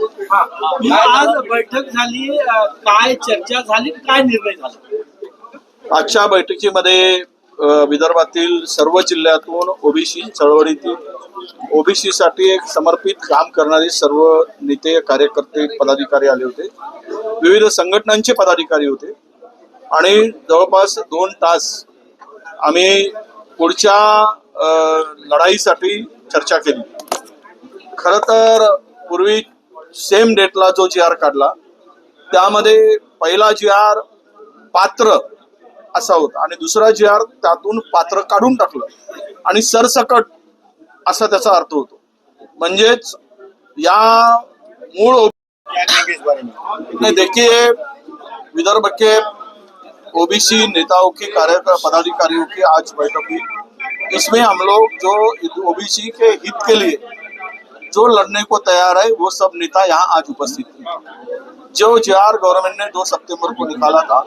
आज बैठक झाली काय चर्चा झाली काय निर्णय झाला? आजच्या बैठकीमध्ये विदर्भातील सर्व जिल्ह्यातून ओबीसी चळवळीतील ओबीसी साठी एक समर्पित काम करणारे सर्व नेते कार्यकर्ते पदाधिकारी आले होते. विविध संघटनांचे पदाधिकारी होते. आणि जवळपास दोन तास आम्ही पुढच्या लढाईसाठी चर्चा केली. खर तर पूर्वी सेम डेटला जो जी आर काढला त्यामध्ये पहिला जी आर पात्र असा होता आणि दुसरा जी आर त्यातून पात्र काढून टाकलं आणि सरसकट असा त्याचा अर्थ होतो. म्हणजेच या मूळ नाही देखिए विदर्भ के ओबीसी नेताओं की कार्य पदाधिकारियों की आज बैठक हुई। इसमें हम लोग जो ओबीसी के हित के लिए जो लड़ने को तैयार है, वो सब नेता यहाँ आज उपस्थित थे। जो जे गवर्नमेंट ने दो सितंबर को निकाला था,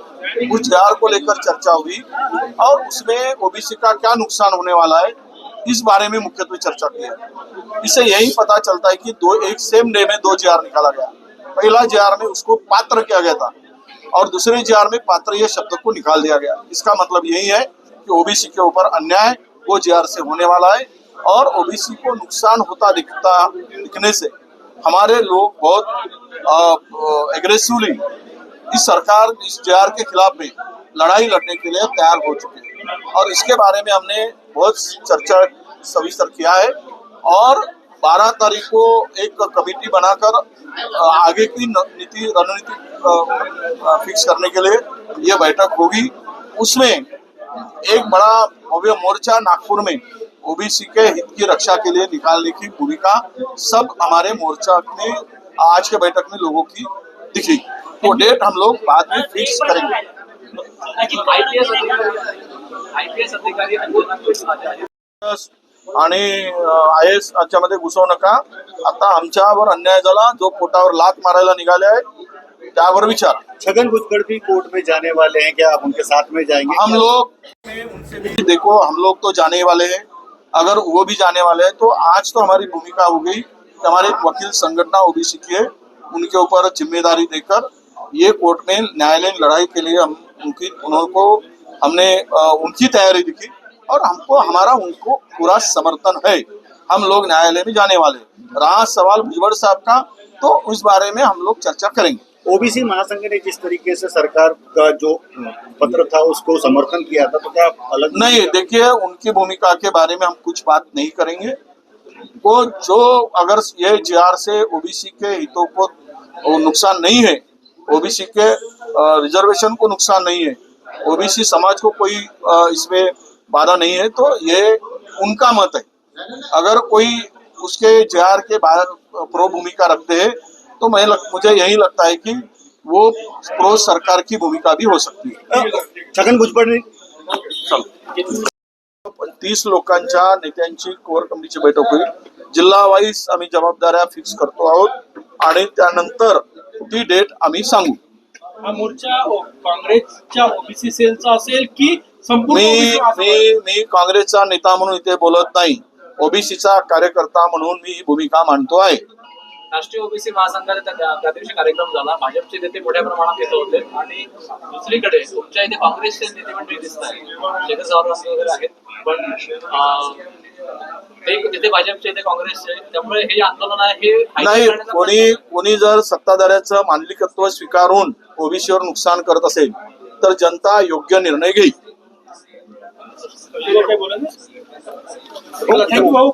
उस जे को लेकर चर्चा हुई और उसमें ओबीसी का क्या नुकसान होने वाला है, इस बारे में मुख्यत्व चर्चा की है। इससे यही पता चलता है कि दो, एक सेम डे में दो जे निकाला गया। पहला जे में उसको पात्र किया गया था और दूसरे जे में पात्र यह शब्द को निकाल दिया गया। इसका मतलब यही है कि ओबीसी के ऊपर अन्याय वो जे से होने वाला है। और ओबीसी को नुकसान होता दिखता, दिखने से हमारे लोग बहुत एग्रेसिवली इस सरकार, इस जे के खिलाफ में लड़ाई लड़ने के लिए तैयार हो चुके हैं। और इसके बारे में हमने बहुत चर्चा सविस्तर किया है और 12 तारीख को एक कमेटी बनाकर आगे की नीति, रणनीति फिक्स करने के लिए ये बैठक होगी। उसमें एक बड़ा भव्य मोर्चा नागपुर में ओबीसी के हित की रक्षा के लिए निकालने की भूमिका सब हमारे मोर्चा ने आज के बैठक में लोगों की दिखी। वो डेट हम लोग बाद में फिक्स करेंगे। आणि आय एस मध्ये घुसवू नका. आता आमच्यावर अन्याय झाला जो पोटावर लात मारायला निघाले आहे त्यावर विचार. छगन भुजबल भी कोर्ट में जाने वाले हैं क्या? आप उनके साथ में जाएँगे? हम लोग उनसे भी देखो हम लोग तो जाने वाले हैं। अगर वो भी जाने वाले हैं तो आज तो हमारी भूमिका हो गई कि हमारी वकील संगठना ओबीसी की उनके ऊपर ज़िम्मेदारी देकर ये कोर्ट में न्यायालय लड़ाई के लिए हम, उनकी, उनको, हमने उनकी तैयारी दिखी और हमको, हमारा उनको पूरा समर्थन है हम लोग न्यायालय में जाने वाले। रहा सवाल भुजबल साहब का तो उस बारे में हम लोग चर्चा करेंगे ओबीसी महासंघ ने जिस तरीके से सरकार का जो पत्र था उसको समर्थन किया था तो क्या अलग नहीं देखिए उनकी भूमिका के बारे में हम कुछ बात नहीं करेंगे। वो जो अगर ये जी से ओबीसी के हितों को नुकसान नहीं है ओबीसी के रिजर्वेशन को नुकसान नहीं है ओबीसी समाज को कोई इसमें बाधा नहीं है तो ये उनका मत है। अगर कोई उसके जे के प्रो भूमिका रखते हैं तो मैं लग, मुझे यही लगता है कि वो प्रो सरकार की भूमिका भी हो सकती है। छगन भुजबल ने तीस लोकांच्या नेत्यांची कोर कमिटीची बैठक होईल. जिल्हा वाईज आम्ही जबाबदाऱ्या फिक्स करतो आहोत आणि त्यानंतर ती डेट आम्ही सांगू. हा मोर्चा ओ- काँग्रेसच्या ओबीसी सेलचा असेल की संपूर्ण मी काँग्रेसचा नेता म्हणून इथे बोलत नाही. ओबीसीचा कार्यकर्ता म्हणून मी ही भूमिका मांडतो आहे. राष्ट्रीय ओबीसी महासंघाचा त्या त्या दिवशी कार्यक्रम झाला. भाजपचे नेते मोठ्या प्रमाणात येत होते. आणि दुसरीकडे तुमच्या इथे काँग्रेसचे नेते मंडळी दिसत आहेत. शेखर सावरकर वगैरे आहेत. पण तिथे भाजपचे इथे काँग्रेसचे त्यामुळे हे आंदोलन आहे हे नाही कोणी कोणी जर सत्ताधाऱ्याचं मांडलिकत्व स्वीकारून ओबीसीवर नुकसान करत असेल तर जनता योग्य निर्णय घेईल. भाऊ